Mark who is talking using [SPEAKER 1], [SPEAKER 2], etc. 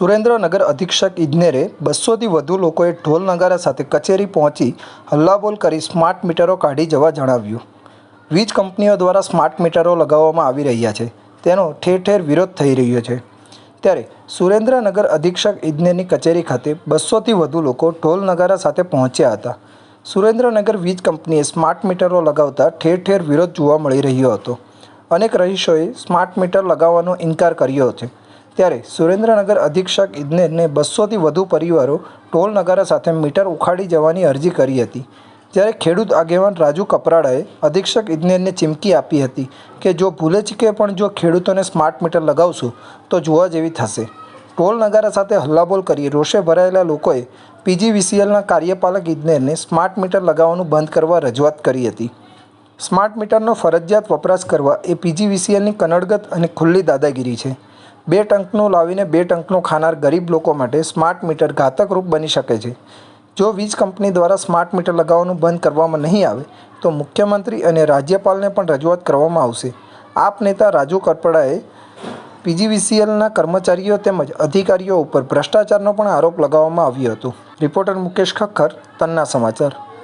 [SPEAKER 1] સુરેન્દ્રનગર અધિક્ષક ઇજનેરે બસોથી વધુ લોકોએ ઢોલ નગારા સાથે કચેરી પહોંચી હલ્લાબોલ કરી સ્માર્ટ મીટરો કાઢી જવા જણાવ્યું. વીજ કંપનીઓ દ્વારા સ્માર્ટ મીટરો લગાવવામાં આવી રહ્યા છે. તેનો ઠેર ઠેર વિરોધ થઈ રહ્યો છે. ત્યારે સુરેન્દ્રનગર અધિક્ષક ઇજનેરની કચેરી ખાતે બસોથી વધુ લોકો ઢોલ નગારા સાથે પહોંચ્યા હતા. સુરેન્દ્રનગર વીજ કંપનીએ સ્માર્ટ મીટરો લગાવતા ઠેર ઠેર વિરોધ જોવા મળી રહ્યો હતો. અનેક રહીશોએ સ્માર્ટ મીટર લગાવવાનો ઇનકાર કર્યો છે. ત્યારે સુરેન્દ્રનગર અધિક્ષક ઇજનેરને બસોથી વધુ પરિવારો ટોલ નગારા સાથે મીટર ઉખાડી જવાની અરજી કરી હતી. જ્યારે ખેડૂત આગેવાન રાજુ કપરાડાએ અધિક્ષક ઇજનેરને ચીમકી આપી હતી કે, જો ભૂલે ચૂકે પણ જો ખેડૂતોને સ્માર્ટ મીટર લગાવશું, તો જોવા જેવી થશે. ટોલ નગારા સાથે હલ્લાબોલ કરી રોષે ભરાયેલા લોકોએ પીજીવીસીએલના કાર્યપાલક ઇજનેરને સ્માર્ટ મીટર લગાવવાનું બંધ કરવા રજૂઆત કરી હતી. સ્માર્ટ મીટરનો ફરજિયાત વપરાશ કરવા એ પીજીવીસીએલની કનડગત અને ખુલ્લી દાદાગીરી છે. બે ટંકનું લાવીને બે ટંકનું ખાનાર ગરીબ લોકો માટે સ્માર્ટ મીટર ઘાતકરૂપ બની શકે છે. જો વીજ કંપની દ્વારા સ્માર્ટ મીટર લગાવવાનું બંધ કરવામાં નહીં આવે, તો મુખ્યમંત્રી અને રાજ્યપાલને પણ રજૂઆત કરવામાં આવશે. આપ નેતા રાજુ કરપડાએ પીજીવીસીએલના કર્મચારીઓ તેમજ અધિકારીઓ ઉપર ભ્રષ્ટાચારનો પણ આરોપ લગાવવામાં આવ્યો હતો. રિપોર્ટર મુકેશ ખક્કર, તન્ના સમાચાર.